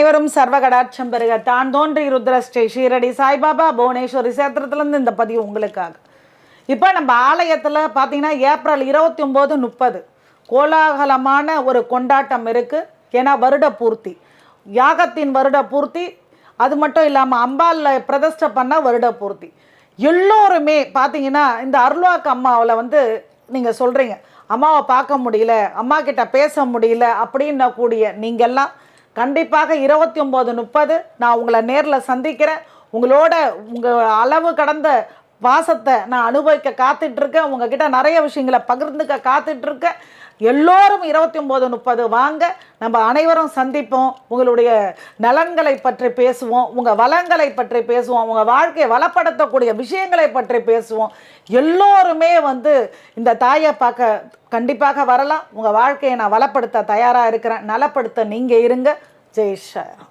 அனைவரும் சர்வகடாட்சம் பெருக தான் தோன்றி ருத்ர ஸ்ரீ ஷீரடி சாய்பாபா புவனேஸ்வரி சேத்திரத்துலேருந்து இந்த பதிவு உங்களுக்காக. இப்போ நம்ம ஆலயத்தில் பார்த்தீங்கன்னா ஏப்ரல் இருபத்தி ஒம்பது முப்பது கோலாகலமான ஒரு கொண்டாட்டம் இருக்குது ஏன்னா வருட பூர்த்தி. யாகத்தின் வருட பூர்த்தி. அது மட்டும் இல்லாமல் அம்பாலில் பிரதிஷ்டை பண்ணால் வருட பூர்த்தி. எல்லோருமே பார்த்தீங்கன்னா இந்த அருள்வாக்கு அம்மாவில் வந்து நீங்கள் சொல்கிறீங்க அம்மாவை பார்க்க முடியல அம்மா கிட்ட பேச முடியல அப்படின்ன கூடிய நீங்கள்லாம் கண்டிப்பாக இருபத்தி ஒம்பது முப்பது நான் உங்களை நேரில் சந்திக்கிறேன். உங்களோட உங்கள் அளவு கடந்த வாசத்தை நான் அனுபவிக்க காத்துட்ருக்கேன். உங்ககிட்ட நிறைய விஷயங்களை பகிர்ந்துக்க காத்துட்ருக்கேன். எல்லோரும் இருபத்தி ஒம்பது முப்பது வாங்க. நம்ம அனைவரும் சந்திப்போம். உங்களுடைய நலன்களை பற்றி பேசுவோம். உங்கள் வளங்களை பற்றி பேசுவோம். உங்கள் வாழ்க்கையை வளப்படுத்தக்கூடிய விஷயங்களை பற்றி பேசுவோம். எல்லோருமே வந்து இந்த தாயை பார்க்க கண்டிப்பாக வரலாம். உங்கள் வாழ்க்கையை நான் வளப்படுத்த தயாராக இருக்கிறேன். நலப்படுத்த நீங்கள் இருங்க. ஜெய்